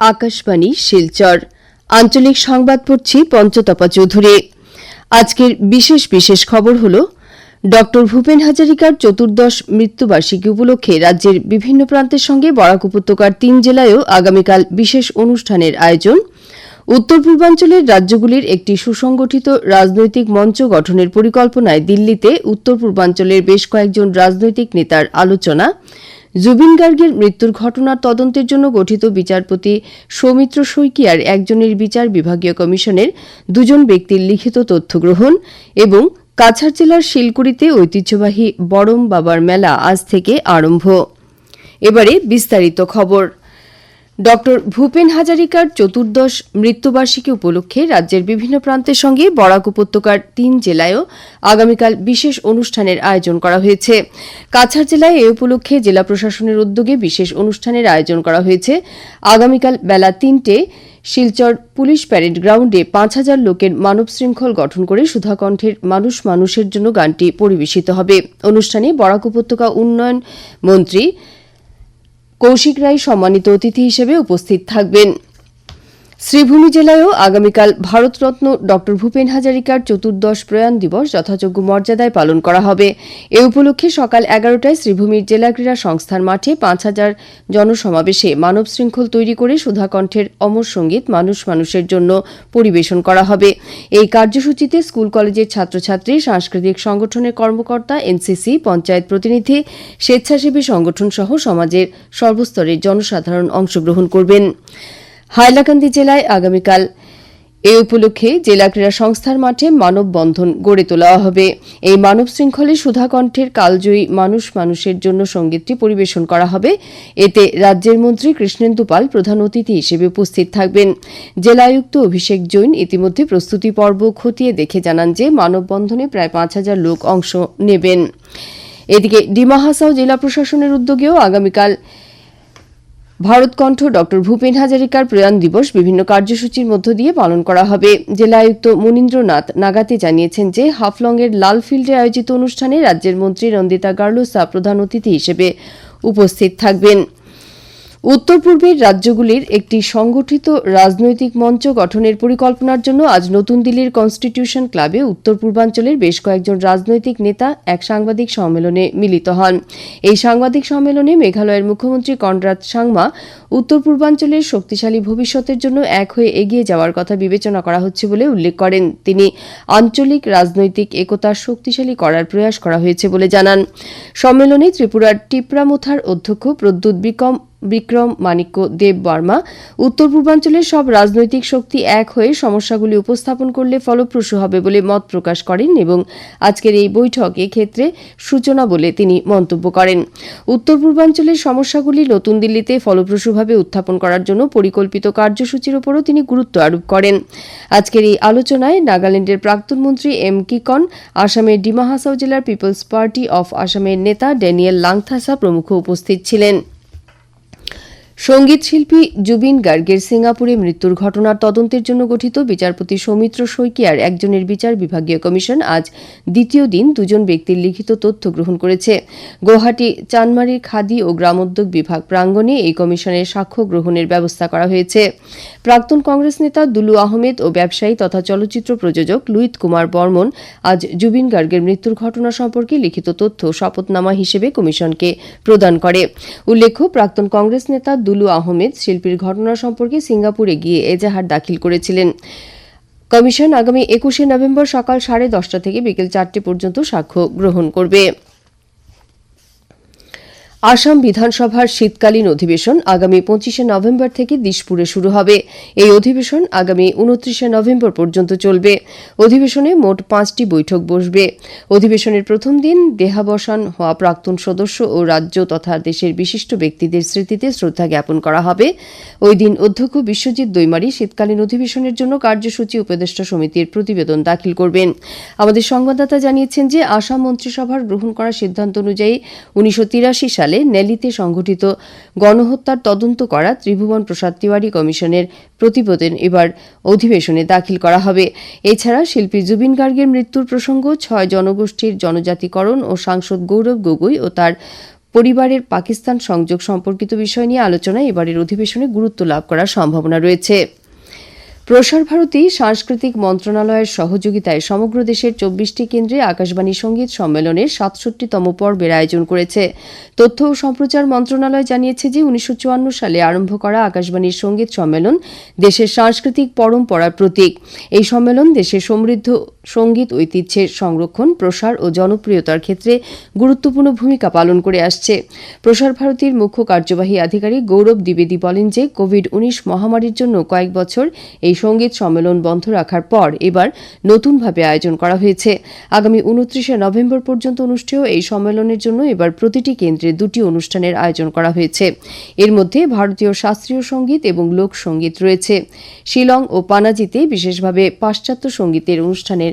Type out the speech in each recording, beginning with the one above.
আকাশবাণী, শিলচর। আঞ্চলিক সংবাদ পড়ছি পঞ্চতপা চৌধুরী। আজকের বিশেষ বিশেষ খবর হল ড ভূপেন হাজারিকার চতুর্দশ মৃত্যুবার্ষিকী উপলক্ষে রাজ্যের বিভিন্ন প্রান্তের সঙ্গে বরাক উপত্যকার তিন জেলায়ও আগামীকাল বিশেষ অনুষ্ঠানের আয়োজন। উত্তর পূর্বাঞ্চলের রাজ্যগুলির একটি সুসংগঠিত রাজনৈতিক মঞ্চ গঠনের পরিকল্পনায় দিল্লিতে উত্তর পূর্বাঞ্চলের বেশ কয়েকজন রাজনৈতিক নেতার আলোচনা। জুবিন গার্গের মৃত্যুর ঘটনার তদন্তের জন্য গঠিত বিচারপতি সৌমিত্র শইকিয়ার একজনের বিচার বিভাগীয় কমিশনের দুজন ব্যক্তির লিখিত তথ্য গ্রহণ এবং কাছাড় জেলার শিলকুড়িতে ঐতিহ্যবাহী বরম বাবার মেলা আজ থেকে আরম্ভ। এবারে বিস্তারিত খবর। ড ভূপেন হাজারিকার চতুর্দশ মৃত্যুবার্ষিকী উপলক্ষে রাজ্যের বিভিন্ন প্রান্তের সঙ্গে বরাক উপত্যকার তিন জেলায়ও আগামীকাল বিশেষ অনুষ্ঠানের আয়োজন করা হয়েছে। কাছাড় জেলায় এ উপলক্ষে জেলা প্রশাসনের উদ্যোগে বিশেষ অনুষ্ঠানের আয়োজন করা হয়েছে। আগামীকাল বেলা তিনটে শিলচর পুলিশ প্যারেড গ্রাউন্ডে পাঁচ হাজার লোকের মানব শৃঙ্খল গঠন করে সুধাকণ্ঠের মানুষ মানুষের জন্য গানটি পরিবেশিত হবে। অনুষ্ঠানে বরাক উপত্যকা উন্নয়ন মন্ত্রী কৌশিক রায় সম্মানিত অতিথি হিসেবে উপস্থিত থাকবেন। শ্রীভূমি জেলায়ও আগামীকাল ভারতরত্ন ড ভূপেন হাজারিকার চতুর্দশ প্রয়াণ দিবস যথাযোগ্য মর্যাদায় পালন করা হবে। এ উপলক্ষে সকাল এগারোটায় শ্রীভূমির জেলা ক্রীড়া সংস্থার মাঠে পাঁচ হাজার জনসমাবেশে মানব শৃঙ্খল তৈরি করে সুধাকণ্ঠের অমর সংগীত মানুষ মানুষের জন্য পরিবেশন করা হবে। এই কার্যসূচিতে স্কুল কলেজের ছাত্রছাত্রী, সাংস্কৃতিক সংগঠনের কর্মকর্তা, এনসিসি, পঞ্চায়েত প্রতিনিধি, স্বেচ্ছাসেবী সংগঠন সহ সমাজের সর্বস্তরের জনসাধারণ অংশগ্রহণ করবেন। হাইলাকান্দি জেলায় আগামীকাল এ উপলক্ষে জেলা ক্রীড়া সংস্থার মাঠে মানববন্ধন গড়ে তোলা হবে। এই মানব শৃঙ্খলে সুধাকণ্ঠের কালজয়ী মানুষ মানুষের জন্য সঙ্গীতটি পরিবেশন করা হবে। এতে রাজ্যের মন্ত্রী কৃষ্ণেন্দু পাল প্রধান অতিথি হিসেবে উপস্থিত থাকবেন। জেলা আয়ুক্ত অভিষেক জৈন ইতিমধ্যে প্রস্তুতি পর্ব খতিয়ে দেখে জানান যে, মানববন্ধনে প্রায় পাঁচ হাজার লোক অংশ নেবেন। এদিকে ডিমা হাসাও জেলা প্রশাসনের উদ্যোগেও আগামীকাল ভারতকণ্ঠ ডক্টর ভূপেন হাজারিকার প্রয়াণ দিবস বিভিন্ন কার্যসূচির মধ্য দিয়ে পালন করা হবে। জেলা আয়ুক্ত মনীন্দ্রনাথ নাগাতে জানিয়েছেন যে, হাফলংয়ের লাল ফিল্ডে আয়োজিত অনুষ্ঠানে রাজ্যের মন্ত্রী রন্দিতা গার্লোসা প্রধান অতিথি হিসেবে উপস্থিত থাকবেন। উত্তর পূর্বের রাজ্যগুলির একটি সংগঠিত রাজনৈতিক মঞ্চ গঠনের পরিকল্পনার জন্য আজ নতুন দিল্লির কনস্টিটিউশন ক্লাবে উত্তর পূর্বাঞ্চলের বেশ কয়েকজন রাজনৈতিক নেতা এক সাংবাদিক সম্মেলনে মিলিত হন। এই সাংবাদিক সম্মেলনে মেঘালয়ের মুখ্যমন্ত্রী কনরাদ সাংমা উত্তর পূর্বাঞ্চলের শক্তিশালী ভবিষ্যতের জন্য এক হয়ে এগিয়ে যাওয়ার কথা বিবেচনা করা হচ্ছে বলে উল্লেখ করেন। তিনি, আঞ্চলিক রাজনৈতিক একতা শক্তিশালী করার প্রয়াস করা হয়েছে বলে জানান। সম্মেলনে ত্রিপুরার টিপ্রামুথার অধ্যক্ষ প্রদ্যুৎ বিকম বিক্রম মাণিক্য দেব বর্মা, উত্তর পূর্বাঞ্চলের সব রাজনৈতিক শক্তি এক হয়ে সমস্যাগুলি উপস্থাপন করলে ফলপ্রসূ হবে বলে মত প্রকাশ করেন এবং আজকের এই বৈঠক ক্ষেত্রে সূচনা বলে তিনি মন্তব্য করেন। উত্তর পূর্বাঞ্চলের সমস্যাগুলি নতুন দিল্লিতে ফলপ্রসূভাবে উত্থাপন করার জন্য পরিকল্পিত কার্যসূচির উপরও তিনি গুরুত্ব আরোপ করেন। আজকের এই আলোচনায় নাগাল্যান্ডের প্রাক্তন মন্ত্রী এম কিকন, আসামের ডিমা হাসাও জেলার পিপলস পার্টি অফ আসামের নেতা ড্যানিয়েল লাংথাসা প্রমুখ উপস্থিত ছিলেন। সংগীত শিল্পী জুবিন গার্গের সিঙ্গাপুরে মৃত্যুর ঘটনার তদন্তের জন্য গঠিত বিচারপতি সৌমিত্র শইকিয়ার একজনের বিচার বিভাগীয় কমিশন আজ দ্বিতীয় দিন দুজন ব্যক্তির লিখিত তথ্য গ্রহণ করেছে। গৌহাটি, চানমারির খাদি ও গ্রামোদ্যোগ বিভাগ প্রাঙ্গণে এই কমিশনের সাক্ষ্য গ্রহণের ব্যবস্থা করা হয়েছে। প্রাক্তন কংগ্রেস নেতা দুলু আহমেদ ও ব্যবসায়ী তথা চলচ্চিত্র প্রযোজক লুইত কুমার বর্মন আজ জুবিন গার্গের মৃত্যুর ঘটনা সম্পর্কে লিখিত তথ্য শপথনামা হিসেবে কমিশনকে প্রদান করে। উল্লেখ্য, প্রাক্তন কংগ্রেস নেতা দুলু আহমেদ শিল্পীর ঘটনা সম্পর্কে সিঙ্গাপুরে গিয়ে এজাহার দাখিল করেছিলেন। কমিশন আগামী একুশে নভেম্বর সকাল সাড়ে দশটা থেকে বিকেল চারটে পর্যন্ত সাক্ষ্য গ্রহণ করবে। আসাম বিধানসভার শীতকালীন অধিবেশন আগামী পঁচিশে নভেম্বর থেকে দিশপুরে শুরু হবে। এই অধিবেশন আগামী উনত্রিশে নভেম্বর পর্যন্ত চলবে। অধিবেশনে মোট পাঁচটি বৈঠক বসবে। অধিবেশনের প্রথম দিন দেহাবসান হওয়া প্রাক্তন সদস্য ও রাজ্য তথা দেশের বিশিষ্ট ব্যক্তিদের স্মৃতিতে শ্রদ্ধা জ্ঞাপন করা হবে। ওই দিন অধ্যক্ষ বিশ্বজিৎ দৈমারি শীতকালীন অধিবেশনের জন্য কার্যসূচি উপদেষ্টা সমিতির প্রতিবেদন দাখিল করবেন। আমাদের সংবাদদাতা জানিয়েছেন যে আসাম মন্ত্রিসভার গ্রহণ করা সিদ্ধান্ত অনুযায়ী উনিশশো সালে সালে নেলিতে সংঘটিত গণহত্যার তদন্ত করা ত্রিভুবন প্রসাদ তিওয়ারি কমিশনের প্রতিবেদন এবার অধিবেশনে দাখিল করা হবে। এছাড়া শিল্পী জুবিন গার্গের মৃত্যুর প্রসঙ্গ, ছয় জনগোষ্ঠীর জনজাতিকরণ ও সাংসদ গৌরব গগৈ ও তার পরিবারের পাকিস্তান সংযোগ সম্পর্কিত বিষয় নিয়ে আলোচনায় এবারের অধিবেশনে গুরুত্ব লাভ করার সম্ভাবনা রয়েছে। প্রসার ভারতী সাংস্কৃতিক মন্ত্রণালয়ের সহযোগিতায় সমগ্র দেশের চব্বিশটি কেন্দ্রে আকাশবাণী সংগীত সম্মেলনের সাতষট্টিতম পর্বের আয়োজন করেছে। তথ্য ও সম্প্রচার মন্ত্রণালয় জানিয়েছে যে উনিশশো চুয়ান্ন সালে আরম্ভ করা আকাশবাণীর সংগীত সম্মেলন দেশের সাংস্কৃতিক পরম্পরার প্রতীক। এই সম্মেলন দেশের সমৃদ্ধ সংগীত, ঐতিহ্যের সংরক্ষণ, প্রসার ও জনপ্রিয়তার ক্ষেত্রে গুরুত্বপূর্ণ ভূমিকা পালন করে আসছে। প্রসার ভারতীর মুখ্য কার্যবাহী আধিকারিক গৌরব দ্বিবেদী বলেন যে কোভিড উনিশ মহামারীর জন্য কয়েক বছর এই সংগীত সম্মেলন বন্ধ রাখার পর এবার নতুনভাবে আয়োজন করা হয়েছে। আগামী উনত্রিশে নভেম্বর পর্যন্ত অনুষ্ঠেয় এই সম্মেলনের জন্য এবার প্রতিটি কেন্দ্রে দুটি অনুষ্ঠানের আয়োজন করা হয়েছে। এর মধ্যে ভারতীয় শাস্ত্রীয় সংগীত এবং লোকসঙ্গীত রয়েছে। শিলং ও পানাজিতে বিশেষভাবে পাশ্চাত্য সঙ্গীতের অনুষ্ঠানের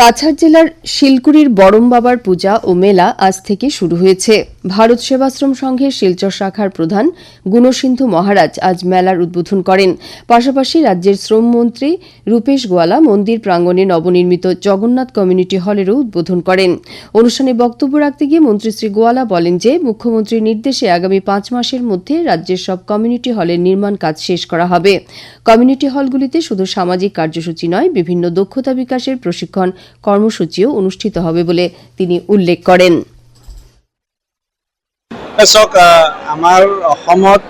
কাছাড় জেলার শিলকুড়ির বরম বাবার পূজা ও মেলা আজ থেকে শুরু হয়েছে। ভারত সেবাশ্রম সংঘের শিলচর শাখার প্রধান গুণসিন্ধু মহারাজ আজ মেলার উদ্বোধন করেন। পাশাপাশি রাজ্যের শ্রমমন্ত্রী রূপেশ গোয়ালা মন্দির প্রাঙ্গণে নবনির্মিত জগন্নাথ কমিউনিটি হলেরও উদ্বোধন করেন। অনুষ্ঠানে বক্তব্য রাখতে গিয়ে মন্ত্রী শ্রী গোয়ালা বলেন যে, মুখ্যমন্ত্রীর নির্দেশে আগামী পাঁচ মাসের মধ্যে রাজ্যের সব কমিউনিটি হলের নির্মাণ কাজ শেষ করা হবে। কমিউনিটি হলগুলিতে শুধু সামাজিক কার্যসূচি নয়, বিভিন্ন দক্ষতা বিকাশের প্রশিক্ষণ কর্মসূচিও অনুষ্ঠিত হবে বলে তিনি উল্লেখ করেন। চাওক আমাৰ অসমত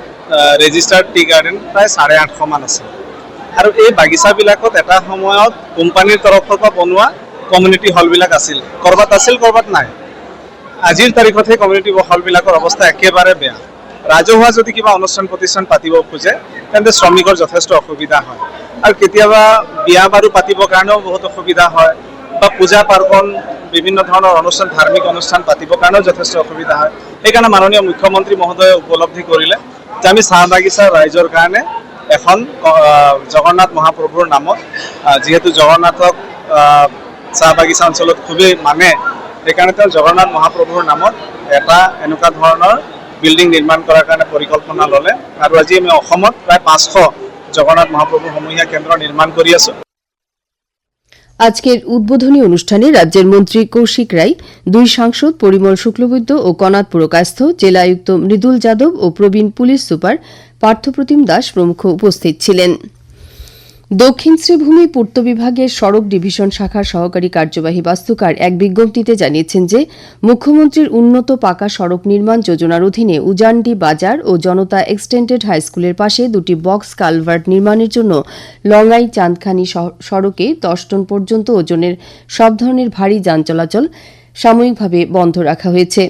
ৰেজিষ্টাৰ্ড টি গাৰ্ডেন প্ৰায় চাৰে আঠশমান আছে। আৰু এই বাগিচাবিলাকত এটা সময়ত কোম্পানীৰ তৰফৰ পৰা বনোৱা কমিউনিটি হলবিলাক আছিল। ক'ৰবাত আছিল, ক'ৰবাত নাই। আজিৰ তাৰিখত সেই কমিউনিটি হলবিলাকৰ অৱস্থা একেবাৰে বেয়া। ৰাজহুৱা যদি কিবা অনুষ্ঠান প্ৰতিষ্ঠান পাতিব খোজে, তেন্তে শ্ৰমিকৰ যথেষ্ট অসুবিধা হয়। আৰু কেতিয়াবা বিয়া বাৰু পাতিবৰ কাৰণেও বহুত অসুবিধা হয়। পূজা পাৰ্বণ, বিভিন্ন ধৰণৰ অনুষ্ঠান, ধাৰ্মিক অনুষ্ঠান পাতিবৰ কাৰণেও যথেষ্ট অসুবিধা হয়। সেইকাৰণে মাননীয় মুখ্যমন্ত্ৰী মহোদয়ে উপলব্ধি কৰিলে যে আমি চাহ বাগিচাৰ ৰাইজৰ কাৰণে এখন জগন্নাথ মহাপ্ৰভুৰ নামত যিহেতু জগন্নাথক চাহ বাগিচা অঞ্চলত খুবেই মানে সেইকাৰণে তেওঁ জগন্নাথ মহাপ্ৰভুৰ নামত এটা এনেকুৱা ধৰণৰ বিল্ডিং নিৰ্মাণ কৰাৰ কাৰণে পৰিকল্পনা ল'লে। আৰু আজি আমি অসমত প্ৰায় পাঁচশো জগন্নাথ মহাপ্ৰভু সমূহীয়া কেন্দ্ৰ নিৰ্মাণ কৰি আছোঁ। আজকের উদ্বোধনী অনুষ্ঠানে রাজ্যের মন্ত্রী কৌশিক রায়, দুই সাংসদ পরিমল শুক্লবৈদ্য ও কনাথ পুরকাস্থ, জেলা আয়ুক্ত মৃদুল যাদব ও প্রবীণ পুলিশ সুপার পার্থপ্রতিম দাস প্রমুখ উপস্থিত ছিলেন। দক্ষিণ শ্রীভূমি পূর্ত বিভাগের সড়ক ডিভিশন শাখার সহকারী কার্যবাহী বাস্তুকার এক বিজ্ঞপ্তিতে জানিয়েছেন যে, মুখ্যমন্ত্রীর উন্নত পাকা সড়ক নির্মাণ যোজনার অধীনে উজানডি বাজার ও জনতা এক্সটেন্ডেড হাইস্কুলের পাশে দুটি বক্স কালভার্ট নির্মাণের জন্য লঙ্গাই চাঁদখানি সড়কে দশ টন পর্যন্ত ওজনের সব ধরনের ভারী যান চলাচল সাময়িকভাবে বন্ধ রাখা হয়েছে।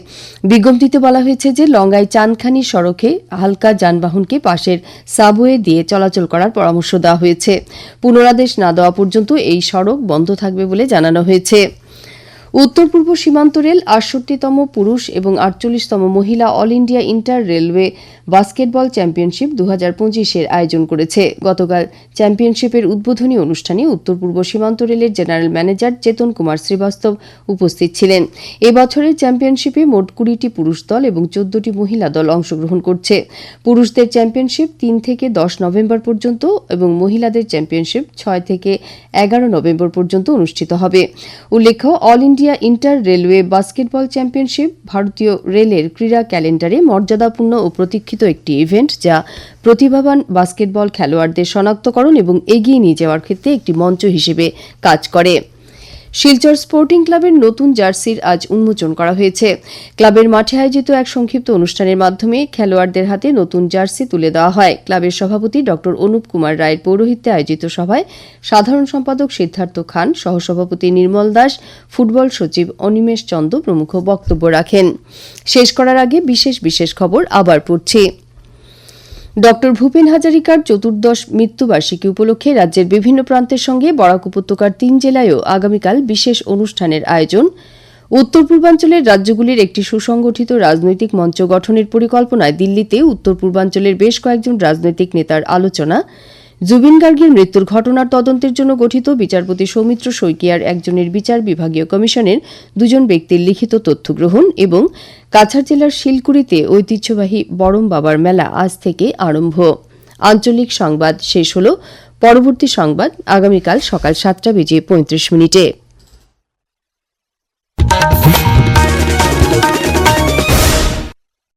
বিজ্ঞপ্তিতে বলা হয়েছে যে লঙ্গাই চানখানি সড়কে হালকা যানবাহনকে পাশের সাবওয়ে দিয়ে চলাচল করার পরামর্শ দেওয়া হয়েছে। পুনরাদেশ না দেওয়া পর্যন্ত এই সড়ক বন্ধ থাকবে বলে জানানো হয়েছে। উত্তর পূর্ব সীমান্ত রেল আটষট্টিতম পুরুষ এবং আটচল্লিশতম মহিলা All India Inter Railway basketball championship দু হাজার পঁচিশের আয়োজন করেছে। গতকাল চ্যাম্পিয়নশিপের উদ্বোধনী অনুষ্ঠানে উত্তর পূর্ব সীমান্ত রেলের জেনারেল ম্যানেজার চেতন কুমার শ্রীবাস্তব উপস্থিত ছিলেন। এবছরের চ্যাম্পিয়নশিপে মোট কুড়িটি পুরুষ দল এবং চোদ্দটি মহিলা দল অংশগ্রহণ করছে। পুরুষদের চ্যাম্পিয়নশিপ তিন থেকে দশ নভেম্বর পর্যন্ত এবং মহিলাদের চ্যাম্পিয়নশিপ ছয় থেকে এগারো নভেম্বর পর্যন্ত অনুষ্ঠিত হবে। উল্লেখ্য, All India Inter Railway basketball championship ভারতীয় রেলের ক্রীড়া ক্যালেন্ডারে মর্যাদাপূর্ণ ও প্রতীক্ষিত একটি ইভেন্ট যা প্রতিভাবান বাস্কেটবল খেলোয়াড়দের শনাক্তকরণ এবং এগিয়ে নিয়ে যাওয়ার ক্ষেত্রে একটি মঞ্চ হিসেবে কাজ করে। শিলচর স্পোর্টিং ক্লাবের নতুন জার্সির আজ উন্মোচন করা হয়েছে। ক্লাবের মাঠে আয়োজিত এক সংক্ষিপ্ত অনুষ্ঠানের মাধ্যমে খেলোয়াড়দের হাতে নতুন জার্সি তুলে দেওয়া হয়। ক্লাবের সভাপতি ড. অনুপ কুমার রায়ের পৌরোহিত্যে আয়োজিত সভায় সাধারণ সম্পাদক সিদ্ধার্থ খান, সহসভাপতি নির্মল দাস, ফুটবল সচিব অনিমেষ চন্দ প্রমুখ বক্তব্য রাখেন। শেষ করার আগে বিশেষ বিশেষ খবর আবার পড়ছি। ডক্টর ভূপেন হাজারিকার চতুর্দশ মৃত্যুবার্ষিকী উপলক্ষে রাজ্যের বিভিন্ন প্রান্তের সঙ্গে বরাক উপত্যকার তিন জেলায়ও আগামীকাল বিশেষ অনুষ্ঠানের আয়োজন। উত্তর পূর্বাঞ্চলের রাজ্যগুলির একটি সুসংগঠিত রাজনৈতিক মঞ্চ গঠনের পরিকল্পনায় দিল্লিতে উত্তর পূর্বাঞ্চলের বেশ কয়েকজন রাজনৈতিক নেতার আলোচনা। জুবিন গার্গের মৃত্যুর ঘটনার তদন্তের জন্য গঠিত বিচারপতি সৌমিত্র শইকিয়ার একজনের বিচার বিভাগীয় কমিশনের দুজন ব্যক্তির লিখিত তথ্য গ্রহণ এবং কাছাড় জেলার শিলকুড়িতে ঐতিহ্যবাহী বরম বাবার মেলা আজ থেকে আরম্ভ। আঞ্চলিক সংবাদ শেষ হল। পরবর্তী সংবাদ আগামীকাল সকাল সাতটা বেজে পঁয়ত্রিশ মিনিটে।